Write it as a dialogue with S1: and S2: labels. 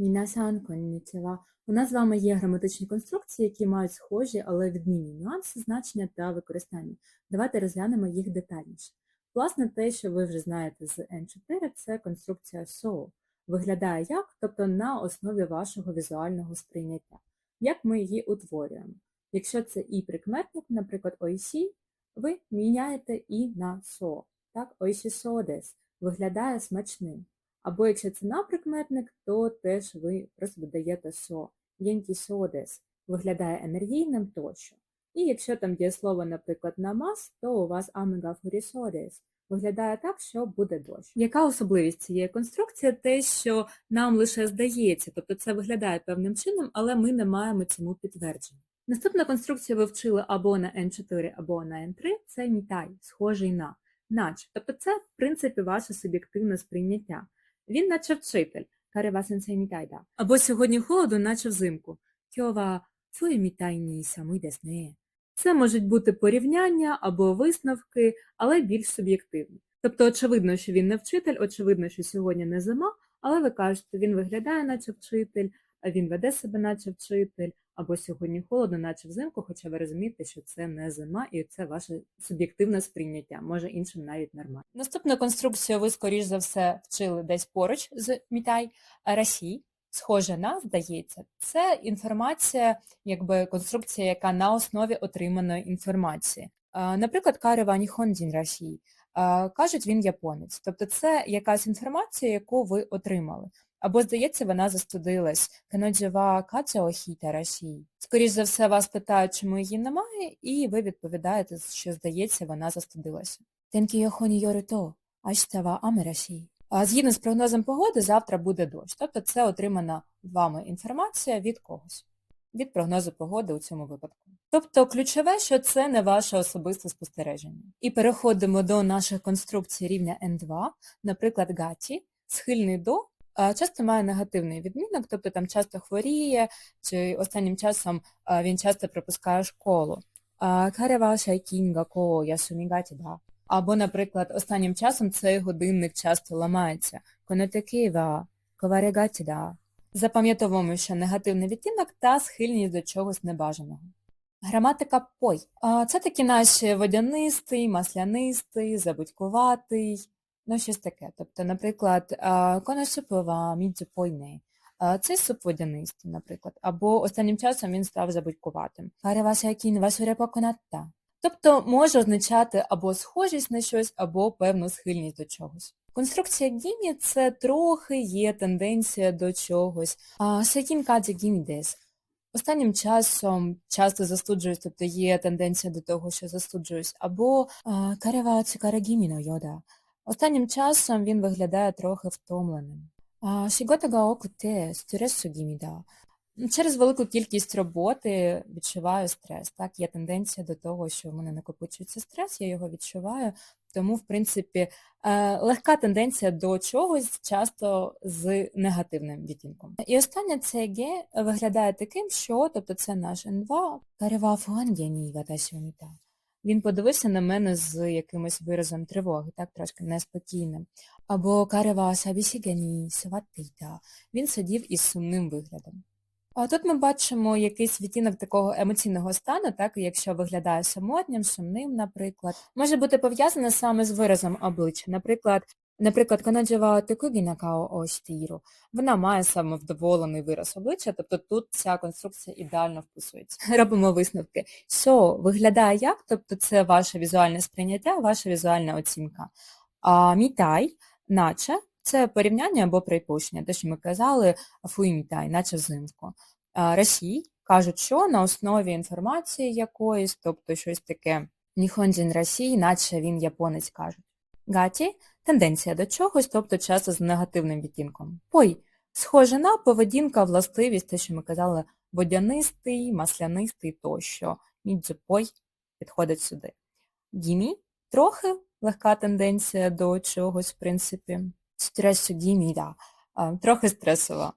S1: Мінасан, коннічева. У нас з вами є граматичні конструкції, які мають схожі, але відмінні нюанси, значення та використання. Давайте розглянемо їх детальніше. Власне, те, що ви вже знаєте з N4, це конструкція SO. Виглядає як, тобто на основі вашого візуального сприйняття. Як ми її утворюємо? Якщо це і прикметник, наприклад, OIC, ви міняєте і на SO. Так, OIC SO виглядає смачним. Або якщо це на прикметник, то теж ви просто додаєте со. Єнкі содес виглядає енергійним тощо. І якщо там дієслово, наприклад, намаз, то у вас амегафурісодес виглядає так, що буде дощ. Яка особливість цієї конструкції? Те, що нам лише здається, тобто це виглядає певним чином, але ми не маємо цьому підтвердження. Наступна конструкція ви вчили або на N4, або на N3, це мітай, схожий на, наче. Тобто це, в принципі, ваше суб'єктивне сприйняття. Він наче вчитель, карева сенсей мітайда. Або сьогодні холоду, наче взимку. Кьова фує мітайні самий десне. Це можуть бути порівняння або висновки, але більш суб'єктивні. Тобто, очевидно, що він не вчитель, очевидно, що сьогодні не зима, але ви кажете, він виглядає, наче вчитель, він веде себе, наче вчитель, або сьогодні холодно, наче взимку, хоча ви розумієте, що це не зима, і це ваше суб'єктивне сприйняття, може іншим навіть нормально. Наступну конструкцію ви, скоріш за все, вчили десь поруч з Мітай Росій. Схоже на, здається, це інформація, якби конструкція, яка на основі отриманої інформації. Наприклад, Карева Ніхондін Росії. Кажуть, він японець. Тобто це якась інформація, яку ви отримали. Або, здається, вона застудилась. Каноджева Кацеохіта Росії. Скоріше за все, вас питають, чому її немає, і ви відповідаєте, що, здається, вона застудилася. Йорито, Аштава Аме Росії. А Згідно з прогнозом погоди, завтра буде дощ. Тобто це отримана вами інформація від когось, від прогнозу погоди у цьому випадку. Тобто ключове, що це не ваше особисте спостереження. І переходимо до наших конструкцій рівня N2, наприклад, гаті, схильний до, часто має негативний відмінок, тобто там часто хворіє, чи останнім часом він часто пропускає школу. Карева шайкінга ко ясумігаті да. Або, наприклад, останнім часом цей годинник часто ламається. Конотекива, коварегатіда. Запам'ятовуємо, що негативний відтінок та схильність до чогось небажаного. Граматика пой. Це такі наші водянистий, маслянистий, забудькуватий, ну щось таке. Тобто, наприклад, коносупова мідзюпойне. Це суп водянистий, наприклад. Або останнім часом він став забудькуватим. Тобто може означати або схожість на щось, або певну схильність до чогось. Конструкція гімі це трохи є тенденція до чогось. Секін кадзі гімі дес. Останнім часом часто застуджуюсь, тобто є тенденція до того, що застуджуюсь, або карева цукара гіміно йода. Останнім часом він виглядає трохи втомленим. Окуте стресу гіміда. Через велику кількість роботи відчуваю стрес. Так, є тенденція до того, що в мене накопичується стрес, я його відчуваю. Тому, в принципі, легка тенденція до чогось часто з негативним відтінком. І останнє це Г виглядає таким, що, тобто це наш Н2, карева фуангені ватасіоміта. Він подивився на мене з якимось виразом тривоги, так, трошки неспокійним. Або карева сабісігені саватита. Він сидів із сумним виглядом. А тут ми бачимо якийсь відтінок такого емоційного стану, так, якщо виглядає самотнім, сумним, наприклад. Може бути пов'язане саме з виразом обличчя. Наприклад, наприклад, канаджева текугінакао оштіру. Вона має самовдоволений вираз обличчя, тобто тут ця конструкція ідеально вписується. Робимо висновки. Що виглядає як, тобто це ваше візуальне сприйняття, ваша візуальна оцінка. А мітай, наче. Це порівняння або припущення, те, що ми казали, фуїмітай, наче взимку. Росій кажуть, що на основі інформації якоїсь, тобто щось таке Ніхонджін Росії, наче він японець кажуть. Гаті тенденція до чогось, тобто часто з негативним відтінком. Пой, схоже на поведінка, властивість, те, що ми казали, водянистий, маслянистий тощо. Мідзюпой підходить сюди. Гімі трохи легка тенденція до чогось, в принципі. Стресу гіміда. Трохи стресова.